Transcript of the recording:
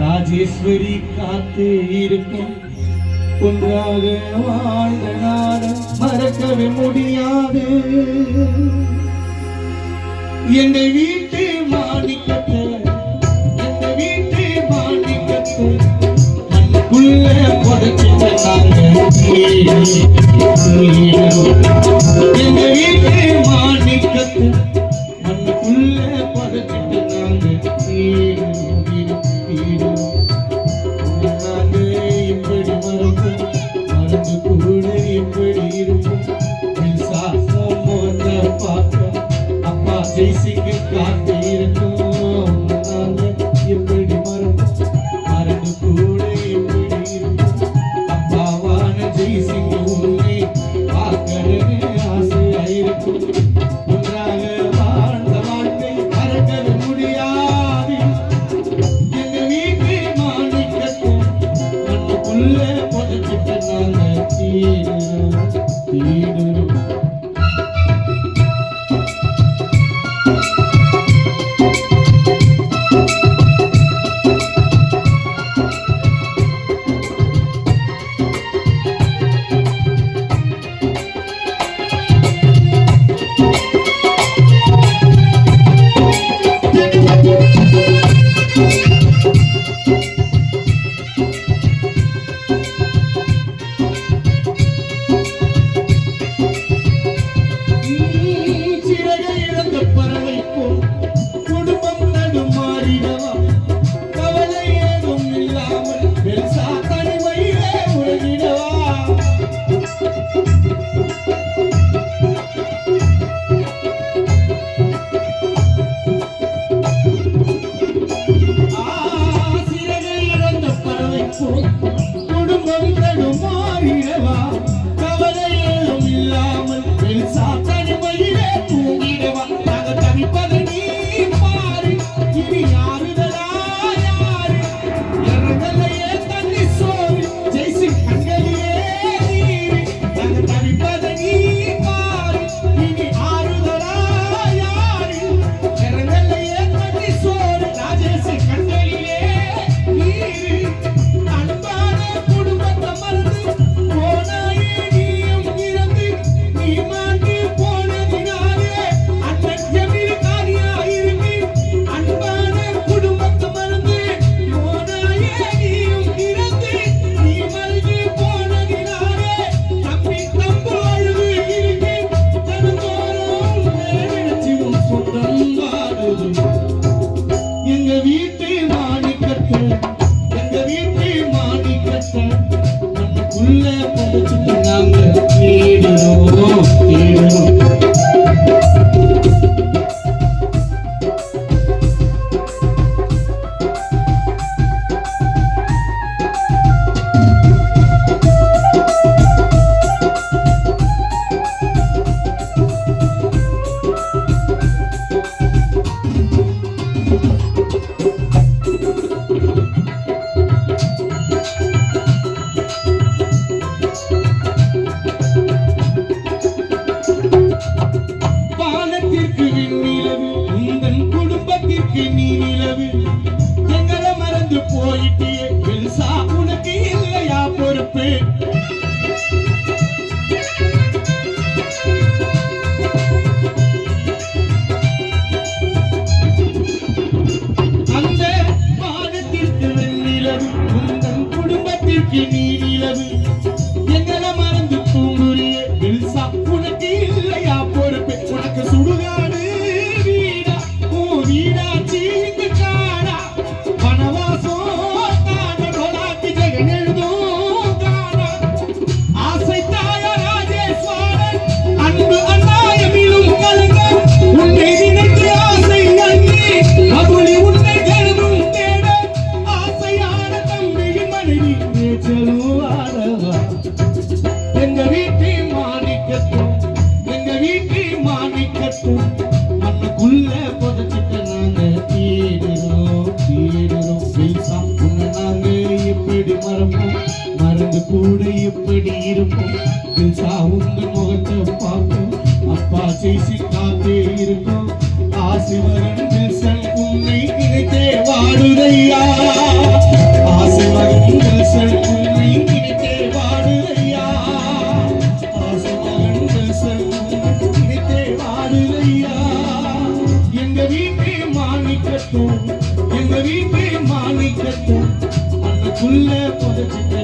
ராஜேஸ்வரி காத்து இருக்கும். ஒன்றாக வாழ்ந்த நாடம் மறக்கவே முடியாது. என்னை வீட்டு மாணிக்கத்தை எங்க வீட்டு மாணிக்கத்தை மண்ணுக்குள்ள புதைச்சு நாங்கள் facing a God. போய் ne pochu nam ne to ro ti போயிட்டியே. பெருசா உனக்கு இல்லையா குடும்பத்திற்கு நீ மாணிக்கட்டும் எங்க வீட்டு மாணிக்கட்டும் மண்ணுக்குள்ள புதைச்சிட்ட நாங்க தேடுறோம் முகத்தை பார்ப்போம். அப்பா செய்சி காத்தே இருக்கும். ஆசை வரும் தில்சா மண்ணுக்குள்ள புதைச்சிட்ட நாங்க வீடு வீடு